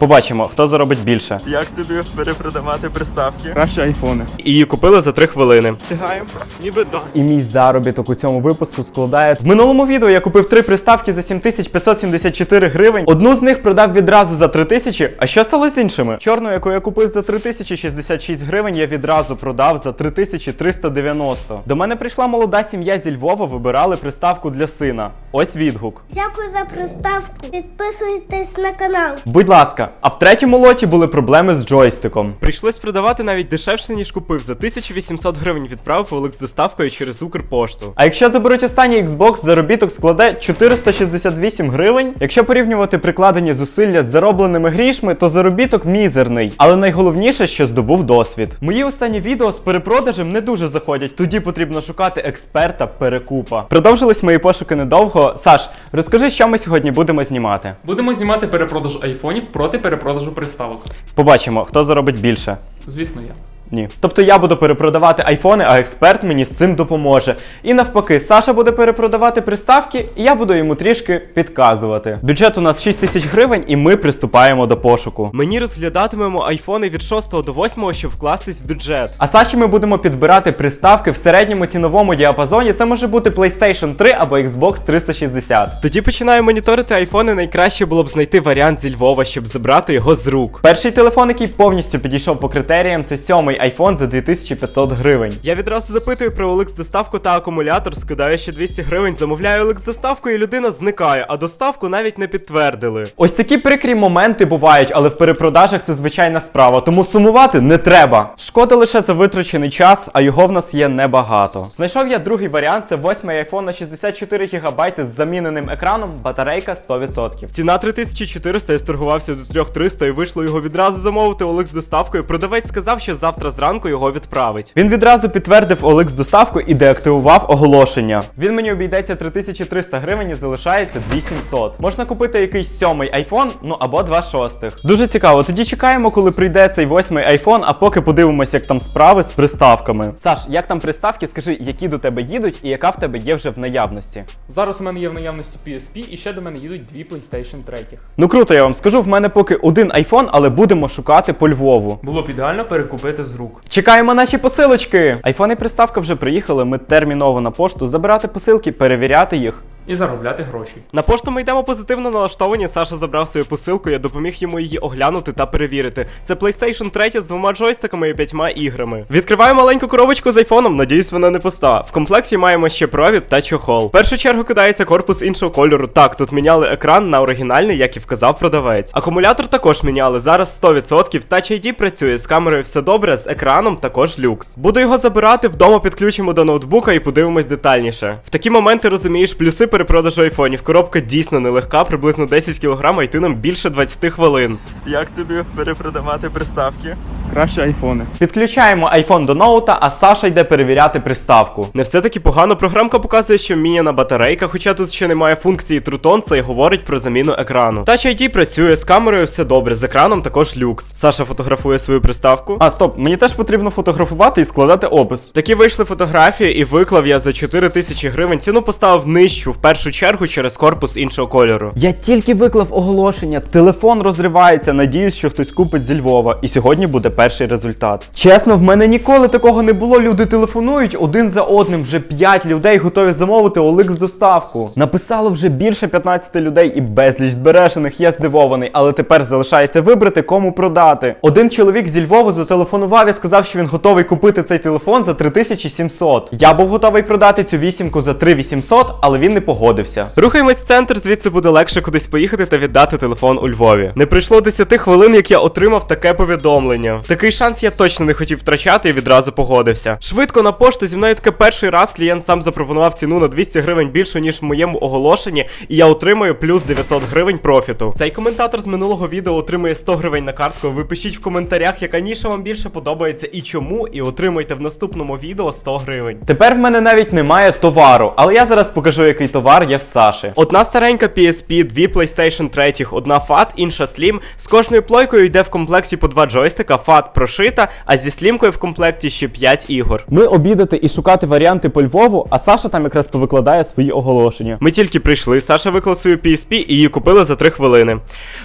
Побачимо, хто заробить більше. Як тобі перепродавати приставки? Краще айфони. І її купили за 3 хвилини. Встигаємо? Ніби да. І мій заробіток у цьому випуску складає. В минулому відео я купив три приставки за 7574 гривень. Одну з них продав відразу за 3000. А що стало з іншими? Чорну, яку я купив за 3066 гривень, я відразу продав за 3390. До мене прийшла молода сім'я зі Львова, вибирали приставку для сина. Ось відгук. Дякую за приставку. Підписуйтесь на канал. Будь ласка, а в третьому лоті були проблеми з джойстиком. Прийшлось продавати навіть дешевше, ніж купив. За 1800 гривень відправив Олег з доставкою через Укрпошту. А якщо заберуть останній Xbox, заробіток складе 468 гривень. Якщо порівнювати прикладені зусилля з заробленими грішми, то заробіток мізерний. Але найголовніше, що здобув досвід. Мої останні відео з перепродажем не дуже заходять, тоді потрібно шукати експерта перекупа. Продовжились мої пошуки недовго. Саш, розкажи, що ми сьогодні будемо знімати. Будемо знімати перепродаж айфонів проти перепродажу приставок. Побачимо, хто заробить більше. Звісно, я. Ні. Тобто я буду перепродавати айфони, а експерт мені з цим допоможе. І навпаки, Саша буде перепродавати приставки, і я буду йому трішки підказувати. Бюджет у нас 6 тисяч гривень, і ми приступаємо до пошуку. Мені розглядатимемо айфони від 6 до 8, щоб вкластись в бюджет. А Саші ми будемо підбирати приставки в середньому ціновому діапазоні. Це може бути PlayStation 3 або Xbox 360. Тоді починаю моніторити айфони. Найкраще було б знайти варіант зі Львова, щоб забрати його з рук. Перший телефон, який повністю підійшов по критеріям, це сьомий iPhone за 2500 гривень. Я відразу запитую про OLX доставку та акумулятор, скидаю ще 200 гривень, замовляю OLX доставку, і людина зникає, а доставку навіть не підтвердили. Ось такі прикрі моменти бувають, але в перепродажах це звичайна справа, тому сумувати не треба. Шкода лише за витрачений час, а його в нас є небагато. Знайшов я другий варіант, це 8 iPhone на 64 ГБ з заміненим екраном, батарейка 100%. Ціна 3400, я сторгувався до 3300 і вийшло його відразу замовити OLX доставкою. Продавець сказав, що завтра зранку його відправить. Він відразу підтвердив OLX доставку і деактивував оголошення. Він мені обійдеться 3300 гривень і залишається 2700. Можна купити якийсь сьомий iPhone, ну або два шостих. Дуже цікаво. Тоді чекаємо, коли прийде цей восьмий iPhone, а поки подивимося, як там справи з приставками. Саш, як там приставки? Скажи, які до тебе їдуть і яка в тебе є вже в наявності. Зараз у мене є в наявності PSP і ще до мене їдуть дві PlayStation 3. Ну круто, я вам скажу, в мене поки один iPhone, але будемо шукати по Львову. Було б ідеально перекупити з рук. Чекаємо наші посилочки. Айфон і приставка вже приїхали. Ми терміново на пошту забирати посилки, перевіряти їх. І заробляти гроші. На пошту ми йдемо позитивно налаштовані. Саша забрав свою посилку, я допоміг йому її оглянути та перевірити. Це PlayStation 3 з двома джойстиками і п'ятьма іграми. Відкриваю маленьку коробочку з айфоном, надіюсь, вона не пуста. В комплекті маємо ще провід та чохол. В першу чергу кидається корпус іншого кольору. Так, тут міняли екран на оригінальний, як і вказав продавець. Акумулятор також міняли. Зараз 100%. Touch ID працює з камерою все добре, з екраном також люкс. Буду його забирати, вдома підключимо до ноутбука і подивимось детальніше. В такі моменти розумієш плюси перепродажу айфонів. Коробка дійсно нелегка, приблизно 10 кг, а йти нам більше 20 хвилин. Як тобі перепродавати приставки? Краще айфони. Підключаємо iPhone до ноута, а Саша йде перевіряти приставку. Не все таки погано. Програмка показує, що міняна батарейка, хоча тут ще немає функції Трутон, це й говорить про заміну екрану. Touch ID працює з камерою, все добре, з екраном також люкс. Саша фотографує свою приставку. А, стоп, мені теж потрібно фотографувати і складати опис. Такі вийшли фотографії, і виклав я за 4 тисячі гривень. Ціну поставив нижчу, в першу чергу через корпус іншого кольору. Я тільки виклав оголошення, телефон розривається. Надіюсь, що хтось купить зі Львова. І сьогодні буде перший результат. Чесно, в мене ніколи такого не було. Люди телефонують один за одним. Вже 5 людей готові замовити OLX доставку. Написало вже більше 15 людей і безліч збережених. Я здивований, але тепер залишається вибрати, кому продати. Один чоловік зі Львова зателефонував і сказав, що він готовий купити цей телефон за 3700. Я був готовий продати цю вісімку за 3800, але він не погодився. Рухаємось в центр, звідси буде легше кудись поїхати та віддати телефон у Львові. Не пройшло 10 хвилин, як я отримав таке повідомлення. Такий шанс я точно не хотів втрачати і відразу погодився. Швидко на пошту зі мною таке перший раз клієнт сам запропонував ціну на 200 гривень більше, ніж в моєму оголошенні, і я отримую плюс 900 гривень профіту. Цей коментатор з минулого відео отримує 100 гривень на картку. Ви пишіть в коментарях, яка ніша вам більше подобається і чому, і отримуйте в наступному відео 100 гривень. Тепер в мене навіть немає товару, але я зараз покажу, який товар є в Саші. Одна старенька PSP, дві PlayStation 3, одна FAT, інша Slim. З кожною плойкою йде в комплекті по два джойстика. FAT FAT прошита, а зі слімкою в комплекті ще 5 ігор. Ми обідати і шукати варіанти по Львову, а Саша там якраз повикладає свої оголошення. Ми тільки прийшли, Саша виклав свою PSP і її купили за 3 хвилини.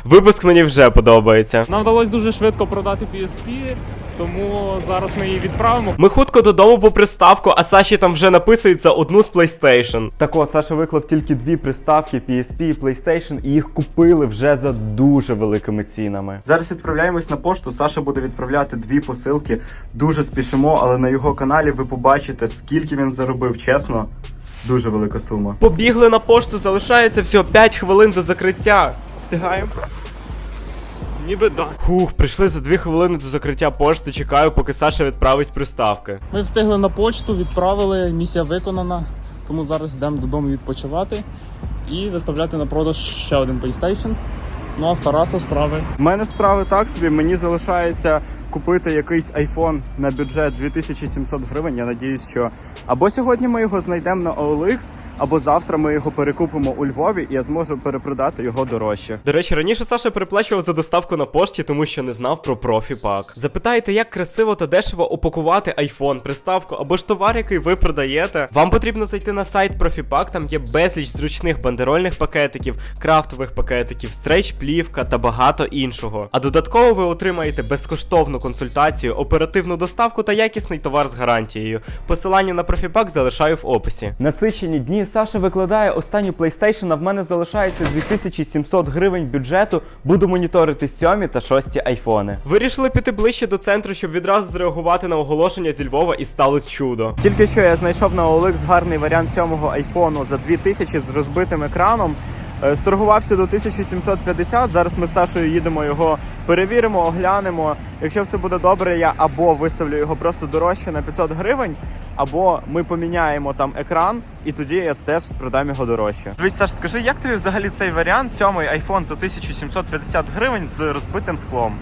Випуск мені вже подобається. Нам вдалося дуже швидко продати PSP, тому зараз ми її відправимо. Ми хутко додому по приставку, а Саші там вже написується одну з PlayStation. Так о, Саша виклав тільки дві приставки PSP і PlayStation, і їх купили вже за дуже великими цінами. Зараз відправляємось на пошту. Саша буде відправляти дві посилки. Дуже спішимо, але на його каналі ви побачите, скільки він заробив. Чесно, дуже велика сума. Побігли на пошту, залишається всього 5 хвилин до закриття. Встигаємо? Ніби да. Хух, прийшли за 2 хвилини до закриття пошти, чекаю, поки Саша відправить приставки. Ми встигли на почту, відправили, місія виконана. Тому зараз йдемо додому відпочивати і виставляти на продаж ще один PlayStation. Ну а в Тараса справи. У мене справи так собі, мені залишається купити якийсь iPhone на бюджет 2700 гривень. Я надіюсь, що або сьогодні ми його знайдемо на OLX, або завтра ми його перекупимо у Львові, і я зможу перепродати його дорожче. До речі, раніше Саша переплачував за доставку на пошті, тому що не знав про профі-пак. Запитаєте, як красиво та дешево упакувати iPhone, приставку або ж товар, який ви продаєте. Вам потрібно зайти на сайт ProfiPack, там є безліч зручних бандерольних пакетиків, крафтових пакетиків, стрейч-плівка та багато іншого. А додатково ви отримаєте безкоштовну консультацію, оперативну доставку та якісний товар з гарантією. Посилання на ProfiPack залишаю в описі. Насичені дні Саша викладає останню PlayStation, а в мене залишається 2700 гривень бюджету. Буду моніторити сьомі та шості айфони. Вирішили піти ближче до центру, щоб відразу зреагувати на оголошення зі Львова і сталося чудо. Тільки що я знайшов на OLX гарний варіант сьомого айфону за 2000 з розбитим екраном. Е, Сторгувався до 1750. Зараз ми з Сашою їдемо його перевіримо, оглянемо. Якщо все буде добре, я або виставлю його просто дорожче на 500 гривень, або ми поміняємо там екран, і тоді я теж продам його дорожче. Дивись, Саш, скажи, як тобі взагалі цей варіант, сьомий iPhone за 1750 гривень з розбитим склом?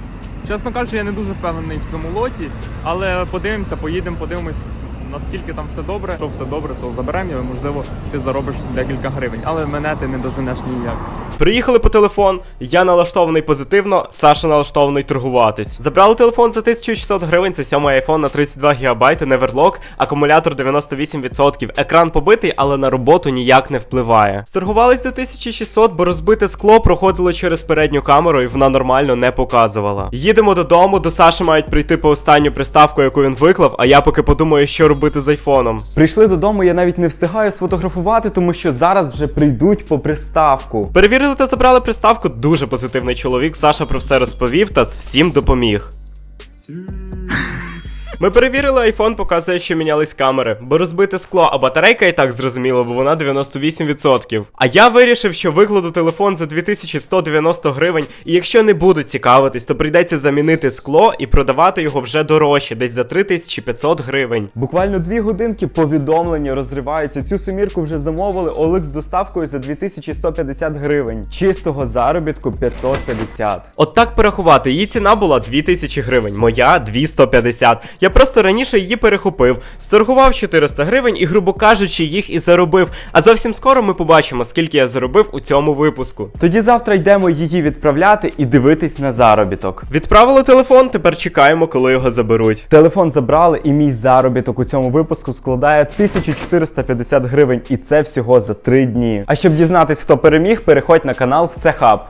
Чесно кажучи, я не дуже впевнений в цьому лоті, але подивимося, поїдемо, подивимось. Наскільки там все добре, то все добре, то заберемо можливо, ти заробиш декілька гривень. Але мене ти не доженеш ніяк. Приїхали по телефон, я налаштований позитивно, Саша налаштований торгуватись. Забрали телефон за 1600 гривень, це сьомий iPhone на 32 ГБ, неверлок, акумулятор 98%, екран побитий, але на роботу ніяк не впливає. Сторгувались до 1600, бо розбите скло проходило через передню камеру і вона нормально не показувала. Їдемо додому, до Саші мають прийти по останню приставку, яку він виклав, а я поки подумаю, що робити з айфоном. Прийшли додому, я навіть не встигаю сфотографувати, тому що зараз вже прийдуть по приставку. Перевірили та забрали приставку. Дуже позитивний чоловік. Саша про все розповів та з всім допоміг. Ми перевірили, айфон показує, що мінялись камери, бо розбите скло, а батарейка і так зрозуміло, бо вона 98%. А я вирішив, що викладу телефон за 2190 гривень, і якщо не буду цікавитись, то прийдеться замінити скло і продавати його вже дорожче, десь за 3500 гривень. Буквально дві годинки повідомлення розриваються. Цю семірку вже замовили OLX з доставкою за 2150 гривень. Чистого заробітку 550. От так порахувати, її ціна була 2000 гривень, моя 250. Я просто раніше її перехопив, сторгував 400 гривень і, грубо кажучи, їх і заробив. А зовсім скоро ми побачимо, скільки я заробив у цьому випуску. Тоді завтра йдемо її відправляти і дивитись на заробіток. Відправили телефон, тепер чекаємо, коли його заберуть. Телефон забрали, і мій заробіток у цьому випуску складає 1450 гривень, і це всього за 3 дні. А щоб дізнатись, хто переміг, переходь на канал Всехаб.